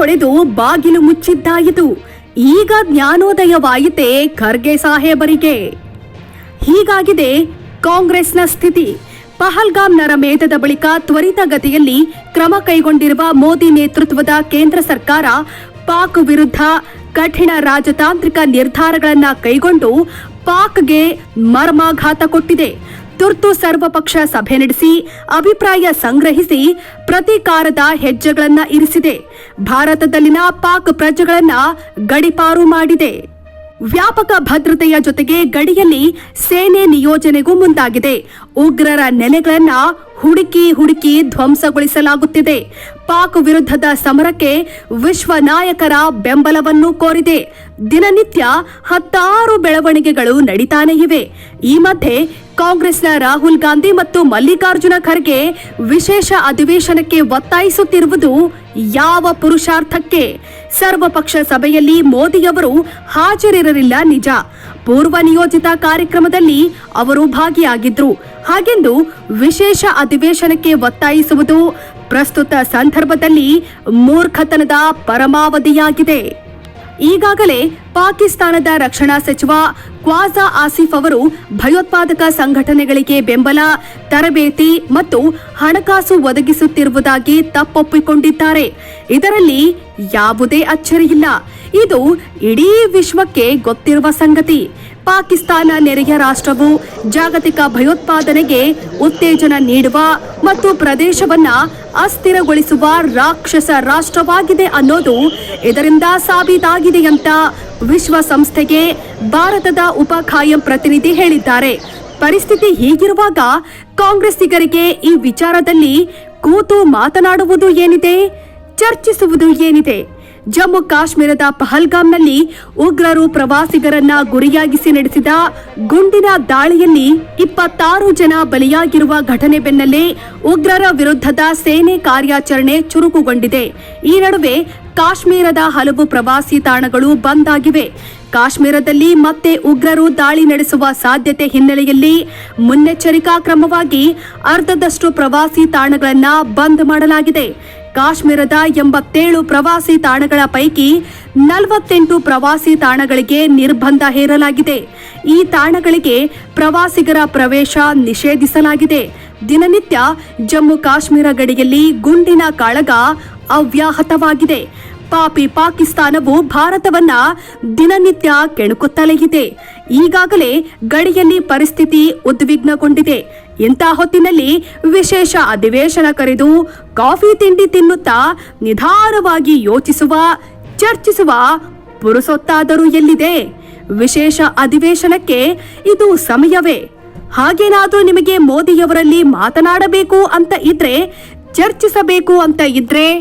ಹೊಡೆದು ಬಾಗಿಲು ಮುಚ್ಚಿದ್ದಾಯಿತು. ಈಗ ಜ್ಞಾನೋದಯವಾಯಿತೆ ಖರ್ಗೆ ಸಾಹೇಬರಿಗೆ. ಹೀಗಾಗಿದೆ ಕಾಂಗ್ರೆಸ್ನ ಸ್ಥಿತಿ. ಪಹಲ್ಗಾಮ್ ನರಮೇಧದ ಬಳಿಕ ತ್ವರಿತಗತಿಯಲ್ಲಿ ಕ್ರಮ ಕೈಗೊಂಡಿರುವ ಮೋದಿ ನೇತೃತ್ವದ ಕೇಂದ್ರ ಸರ್ಕಾರ ಪಾಕ್ ವಿರುದ್ಧ ಕಠಿಣ ರಾಜತಾಂತ್ರಿಕ ನಿರ್ಧಾರಗಳನ್ನು ಕೈಗೊಂಡು ಪಾಕ್ಗೆ ಮರ್ಮಾಘಾತ ಕೊಟ್ಟಿದೆ. ತುರ್ತು ಸರ್ವಪಕ್ಷ ಸಭೆ ನಡೆಸಿ ಅಭಿಪ್ರಾಯ ಸಂಗ್ರಹಿಸಿ ಪ್ರತೀಕಾರದ ಹೆಜ್ಜೆಗಳನ್ನು ಇರಿಸಿದೆ. ಭಾರತದಲ್ಲಿನ ಪಾಕ್ ಪ್ರಜೆಗಳನ್ನ ಗಡಿಪಾರು ಮಾಡಿದೆ. ವ್ಯಾಪಕ ಭದ್ರತೆಯ ಜೊತೆಗೆ ಗಡಿಯಲ್ಲಿ ಸೇನೆ ನಿಯೋಜನೆಗೂ ಮುಂದಾಗಿದೆ. ಉಗ್ರರ ನೆಲೆಗಳನ್ನ ಹುಡುಕಿ ಹುಡುಕಿ ಧ್ವಂಸಗೊಳಿಸಲಾಗುತ್ತಿದೆ. ಪಾಕ್ ವಿರುದ್ಧದ ಸಮರಕ್ಕೆ ವಿಶ್ವ ನಾಯಕರ ಬೆಂಬಲವನ್ನು ಕೋರಿದೆ. ದಿನನಿತ್ಯ ಹತ್ತಾರು ಬೆಳವಣಿಗೆಗಳು ನಡೀತಾನೇ ಇವೆ. ಈ ಮಧ್ಯೆ ಕಾಂಗ್ರೆಸ್ನ ರಾಹುಲ್ ಗಾಂಧಿ ಮತ್ತು ಮಲ್ಲಿಕಾರ್ಜುನ ಖರ್ಗೆ ವಿಶೇಷ ಅಧಿವೇಶನಕ್ಕೆ ಒತ್ತಾಯಿಸುತ್ತಿರುವುದು ಯಾವ ಪುರುಷಾರ್ಥಕ್ಕೆ? ಸರ್ವಪಕ್ಷ ಸಭೆಯಲ್ಲಿ ಮೋದಿಯವರು ಹಾಜರಿರಲಿಲ್ಲ ನಿಜ. ಪೂರ್ವ ನಿಯೋಜಿತ ಕಾರ್ಯಕ್ರಮದಲ್ಲಿ ಅವರು ಭಾಗಿಯಾಗಿದ್ರು. ಹಾಗೆಂದು ವಿಶೇಷ ಅಧಿವೇಶನಕ್ಕೆ ಒತ್ತಾಯಿಸುವುದು ಪ್ರಸ್ತುತ ಸಂದರ್ಭದಲ್ಲಿ ಮೂರ್ಖತನದ ಪರಮಾವಧಿಯಾಗಿದೆ. ಈಗಾಗಲೇ ಪಾಕಿಸ್ತಾನದ ರಕ್ಷಣಾ ಸಚಿವ ಕ್ವಾಜಾ ಆಸಿಫ್ ಅವರು ಭಯೋತ್ಪಾದಕ ಸಂಘಟನೆಗಳಿಗೆ ಬೆಂಬಲ, ತರಬೇತಿ ಮತ್ತು ಹಣಕಾಸು ಒದಗಿಸುತ್ತಿರುವುದಾಗಿ ತಪ್ಪೊಪ್ಪಿಕೊಂಡಿದ್ದಾರೆ. ಇದರಲ್ಲಿ ಯಾವುದೇ ಅಚ್ಚರಿಯಿಲ್ಲ. ಇದು ಇಡೀ ವಿಶ್ವಕ್ಕೆ ಗೊತ್ತಿರುವ ಸಂಗತಿ. ಪಾಕಿಸ್ತಾನ ನೆರೆಯ ರಾಷ್ಟ್ರವು ಜಾಗತಿಕ ಭಯೋತ್ಪಾದನೆಗೆ ಉತ್ತೇಜನ ನೀಡುವ ಮತ್ತು ಪ್ರದೇಶವನ್ನ ಅಸ್ಥಿರಗೊಳಿಸುವ ರಾಕ್ಷಸ ರಾಷ್ಟ್ರವಾಗಿದೆ ಅನ್ನೋದು ಇದರಿಂದ ಸಾಬೀತಾಗಿದೆ ಅಂತ ವಿಶ್ವಸಂಸ್ಥೆಗೆ ಭಾರತದ ಉಪ ಖಾಯಂ ಪ್ರತಿನಿಧಿ ಹೇಳಿದ್ದಾರೆ. ಪರಿಸ್ಥಿತಿ ಹೀಗಿರುವಾಗ ಕಾಂಗ್ರೆಸ್ಸಿಗರಿಗೆ ಈ ವಿಚಾರದಲ್ಲಿ ಕೂತು ಮಾತನಾಡುವುದು ಏನಿದೆ? ಚರ್ಚಿಸುವುದು ಏನಿದೆ? ಜಮ್ಮು ಕಾಶ್ಮೀರದ ಪಹಲ್ಗಾಮ್ನಲ್ಲಿ ಉಗ್ರರು ಪ್ರವಾಸಿಗರನ್ನ ಗುರಿಯಾಗಿಸಿ ನಡೆಸಿದ ಗುಂಡಿನ ದಾಳಿಯಲ್ಲಿ ಇಪ್ಪತ್ತಾರು ಜನ ಬಲಿಯಾಗಿರುವ ಘಟನೆ ಬೆನ್ನಲ್ಲೇ ಉಗ್ರರ ವಿರುದ್ಧದ ಸೇನೆ ಕಾರ್ಯಾಚರಣೆ ಚುರುಕುಗೊಂಡಿದೆ. ಈ ನಡುವೆ ಕಾಶ್ಮೀರದ ಹಲವು ಪ್ರವಾಸಿ ತಾಣಗಳು ಬಂದ್ ಆಗಿವೆ. ಕಾಶ್ಮೀರದಲ್ಲಿ ಮತ್ತೆ ಉಗ್ರರು ದಾಳಿ ನಡೆಸುವ ಸಾಧ್ಯತೆ ಹಿನ್ನೆಲೆಯಲ್ಲಿ ಮುನ್ನೆಚ್ಚರಿಕಾ ಕ್ರಮವಾಗಿ ಅರ್ಧದಷ್ಟು ಪ್ರವಾಸಿ ತಾಣಗಳನ್ನು ಬಂದ್ ಮಾಡಲಾಗಿದೆ. ಕಾಶ್ಮೀರದ ಎಂಬತ್ತೇಳು ಪ್ರವಾಸಿ ತಾಣಗಳ ಪೈಕಿ ನಲವತ್ತೆಂಟು ಪ್ರವಾಸಿ ತಾಣಗಳಿಗೆ ನಿರ್ಬಂಧ ಹೇರಲಾಗಿದೆ. ಈ ತಾಣಗಳಿಗೆ ಪ್ರವಾಸಿಗರ ಪ್ರವೇಶ ನಿಷೇಧಿಸಲಾಗಿದೆ. ದಿನನಿತ್ಯ ಜಮ್ಮು ಕಾಶ್ಮೀರ ಗಡಿಯಲ್ಲಿ ಗುಂಡಿನ ಕಾಳಗ ಅವ್ಯಾಹತವಾಗಿದೆ. ಪಾಪಿ ಪಾಕಿಸ್ತಾನವು ಭಾರತವನ್ನ ದಿನನಿತ್ಯ ಕೆಣಕುತ್ತಲೇ ಇದೆ. ಈಗಾಗಲೇ ಗಡಿಯಲ್ಲಿ ಪರಿಸ್ಥಿತಿ ಉದ್ವಿಗ್ನಗೊಂಡಿದೆ. ಇಂಥ ಹೊತ್ತಿನಲ್ಲಿ ವಿಶೇಷ ಅಧಿವೇಶನ ಕರೆದು ಕಾಫಿ ತಿಂಡಿ ತಿನ್ನುತ್ತಾ ನಿಧಾನವಾಗಿ ಯೋಚಿಸುವ, ಚರ್ಚಿಸುವ ಪುರುಸೊತ್ತಾದರೂ ಎಲ್ಲಿದೆ? ವಿಶೇಷ ಅಧಿವೇಶನಕ್ಕೆ ಇದು ಸಮಯವೇ? ಹಾಗೇನಾದರೂ ನಿಮಗೆ ಮೋದಿಯವರಲ್ಲಿ ಮಾತನಾಡಬೇಕು ಅಂತ ಇದ್ರೆ, ಚರ್ಚಿಸಬೇಕು ಅಂತ ಇದ್ರೆ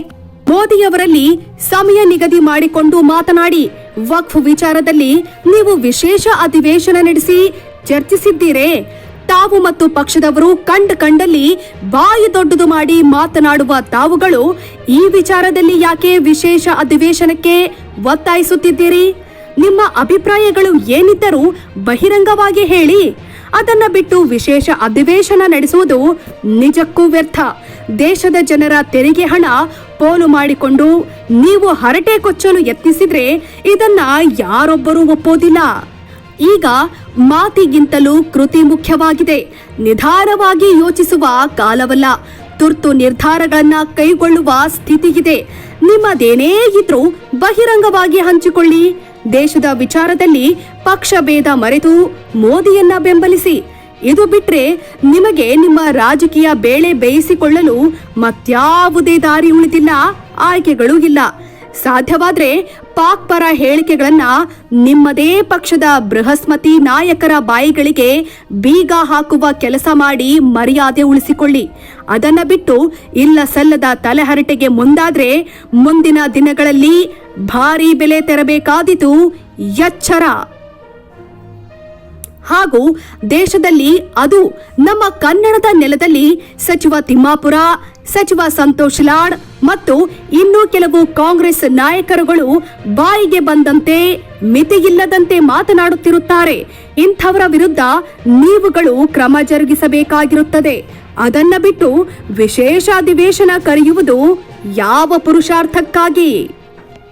ಮೋದಿಯವರಲ್ಲಿ ಸಮಯ ನಿಗದಿ ಮಾಡಿಕೊಂಡು ಮಾತನಾಡಿ. ವಕ್ಫ್ ವಿಚಾರದಲ್ಲಿ ನೀವು ವಿಶೇಷ ಅಧಿವೇಶನ ನಡೆಸಿ ಚರ್ಚಿಸಿದ್ದೀರೇ? ತಾವು ಮತ್ತು ಪಕ್ಷದವರು ಕಂಡ ಕಂಡಲ್ಲಿ ಬಾಯಿ ದೊಡ್ಡದು ಮಾಡಿ ಮಾತನಾಡುವ ತಾವುಗಳು ಈ ವಿಚಾರದಲ್ಲಿ ಯಾಕೆ ವಿಶೇಷ ಅಧಿವೇಶನಕ್ಕೆ ಒತ್ತಾಯಿಸುತ್ತಿದ್ದೀರಿ? ನಿಮ್ಮ ಅಭಿಪ್ರಾಯಗಳು ಏನಿದ್ದರೂ ಬಹಿರಂಗವಾಗಿ ಹೇಳಿ. ಅದನ್ನ ಬಿಟ್ಟು ವಿಶೇಷ ಅಧಿವೇಶನ ನಡೆಸುವುದು ನಿಜಕ್ಕೂ ವ್ಯರ್ಥ. ದೇಶದ ಜನರ ತೆರಿಗೆ ಹಣ ಪೋಲು ಮಾಡಿಕೊಂಡು ನೀವು ಹರಟೆ ಕೊಚ್ಚಲು ಯತ್ನಿಸಿದ್ರೆ ಇದನ್ನ ಯಾರೊಬ್ಬರೂ ಒಪ್ಪೋದಿಲ್ಲ. ಈಗ ಮಾತಿಗಿಂತಲೂ ಕೃತಿ ಮುಖ್ಯವಾಗಿದೆ. ನಿಧಾನವಾಗಿ ಯೋಚಿಸುವ ಕಾಲವಲ್ಲ. ತುರ್ತು ನಿರ್ಧಾರಗಳನ್ನ ಕೈಗೊಳ್ಳುವ ಸ್ಥಿತಿಗಿದೆ ನಿಮ್ಮದೇನೇ ಇದ್ರೂ ಬಹಿರಂಗವಾಗಿ ಹಂಚಿಕೊಳ್ಳಿ. ದೇಶದ ವಿಚಾರದಲ್ಲಿ ಪಕ್ಷ ಭೇದ ಮರೆತು ಮೋದಿಯನ್ನ ಬೆಂಬಲಿಸಿ. ಇದು ಬಿಟ್ರೆ ನಿಮಗೆ ನಿಮ್ಮ ರಾಜಕೀಯ ಬೇಳೆ ಬೇಯಿಸಿಕೊಳ್ಳಲು ಮತ್ಯಾವುದೇ ದಾರಿ ಉಳಿದಿಲ್ಲ, ಆಯ್ಕೆಗಳೂ ಇಲ್ಲ. ಸಾಧ್ಯವಾದ್ರೆ ಪಾಕ್ ಪರ ಹೇಳಿಕೆಗಳನ್ನ ನಿಮ್ಮದೇ ಪಕ್ಷದ ಬೃಹಸ್ಮತಿ ನಾಯಕರ ಬಾಯಿಗಳಿಗೆ ಬೀಗ ಹಾಕುವ ಕೆಲಸ ಮಾಡಿ ಮರ್ಯಾದೆ ಉಳಿಸಿಕೊಳ್ಳಿ. ಅದನ್ನ ಬಿಟ್ಟು ಇಲ್ಲ ಸಲ್ಲದ ತಲೆಹರಟೆಗೆ ಮುಂದಾದ್ರೆ ಮುಂದಿನ ದಿನಗಳಲ್ಲಿ ಭಾರೀ ಬೆಲೆ ತೆರಬೇಕಾದೀತು ಎಚ್ಚರ. ಹಾಗೂ ದೇಶದಲ್ಲಿ ಅದು ನಮ್ಮ ಕನ್ನಡದ ನೆಲದಲ್ಲಿ ಸಚಿವ ತಿಮ್ಮಾಪುರ, ಸಚಿವ ಸಂತೋಷ್ ಲಾಡ್ ಮತ್ತು ಇನ್ನೂ ಕೆಲವು ಕಾಂಗ್ರೆಸ್ ನಾಯಕರುಗಳು ಬಾಯಿಗೆ ಬಂದಂತೆ, ಮಿತಿಯಿಲ್ಲದಂತೆ ಮಾತನಾಡುತ್ತಿರುತ್ತಾರೆ. ಇಂಥವರ ವಿರುದ್ಧ ನೀವುಗಳು ಕ್ರಮ ಜರುಗಿಸಬೇಕಾಗಿರುತ್ತದೆ. ಅದನ್ನ ಬಿಟ್ಟು ವಿಶೇಷ ಅಧಿವೇಶನ ಕರೆಯುವುದು ಯಾವ ಪುರುಷಾರ್ಥಕ್ಕಾಗಿ?